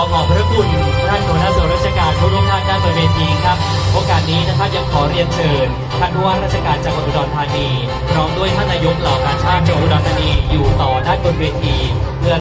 อขอบพระคุณท่านหัวหน้าส่วนราชการทุกท่านด้านบนเวทีครับ โอกาสนี้นะครับยังขอเรียนเชิญ ท่านผู้ว่าราชการจังหวัดอุดรธานีพร้อมด้วยท่านนายกเหล่ากาชาติจังหวัดอุดรธานีอยู่ต่อด้านบนเวทีเพื่อ